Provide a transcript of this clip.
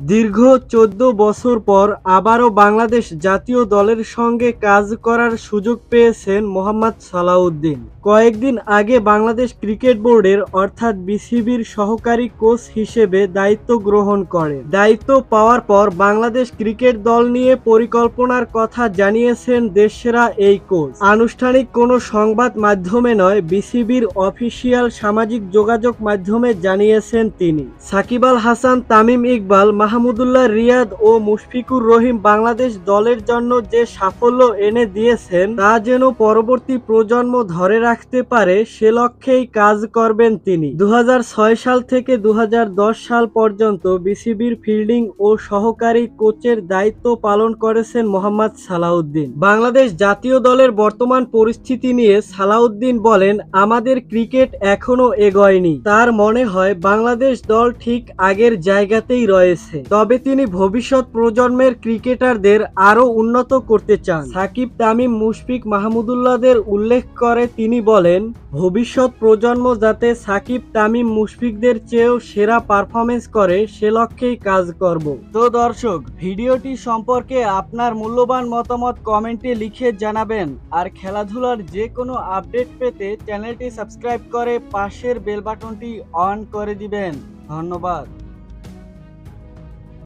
দীর্ঘ চোদ্দ বছর পর আবারও বাংলাদেশ জাতীয় দলের সঙ্গে কাজ করার সুযোগ পেয়েছেন মোহাম্মদ সালাউদ্দিন। কয়েকদিন আগে বাংলাদেশ ক্রিকেট বোর্ডের অর্থাৎ বিসিবির সহকারী কোচ হিসেবে দায়িত্ব গ্রহণ করেন। দায়িত্ব পাওয়ার পর বাংলাদেশ ক্রিকেট দল নিয়ে পরিকল্পনার কথা জানিয়েছেন দেশসেরা এই কোচ। আনুষ্ঠানিক কোনো সংবাদ মাধ্যমে নয়, বিসিবির অফিসিয়াল সামাজিক যোগাযোগ মাধ্যমে জানিয়েছেন তিনি। সাকিব আল হাসান, তামিম ইকবাল মাহমুদুল্লাহ রিয়াদ ও মুশফিকুর রহিম বাংলাদেশ দলের জন্য যে সাফল্য এনে দিয়েছেন, তা যেন পরবর্তী প্রজন্ম ধরে রাখতে পারে, সে লক্ষ্যেই কাজ করবেন তিনি। দু হাজার ছয় সাল থেকে দু হাজার দশ সাল পর্যন্ত বিসিবির ফিল্ডিং ও সহকারী কোচের দায়িত্ব পালন করেছেন মোহাম্মদ সালাউদ্দিন। বাংলাদেশ জাতীয় দলের বর্তমান পরিস্থিতি নিয়ে সালাউদ্দিন বলেন, আমাদের ক্রিকেট এখনও এগোয়নি। তার মনে হয়, বাংলাদেশ দল ঠিক আগের জায়গাতেই রয়েছে। তবে তিনি ভবিষ্যৎ প্রজন্মের ক্রিকেটারদের আরও উন্নত করতে চান। সাকিব তামিম মুশফিক মাহমুদুল্লাহদের উল্লেখ করে তিনি বলেন, ভবিষ্যৎ প্রজন্ম যাতে সাকিব তামিম মুশফিকদের চেয়েও সেরা পারফরমেন্স করে, সে লক্ষ্যেই কাজ করব। তো দর্শক, ভিডিওটি সম্পর্কে আপনার মূল্যবান মতামত কমেন্টে লিখে জানাবেন। আর খেলাধুলার যে কোনো আপডেট পেতে চ্যানেলটি সাবস্ক্রাইব করে পাশের বেল বাটনটি অন করে দিবেন। ধন্যবাদ।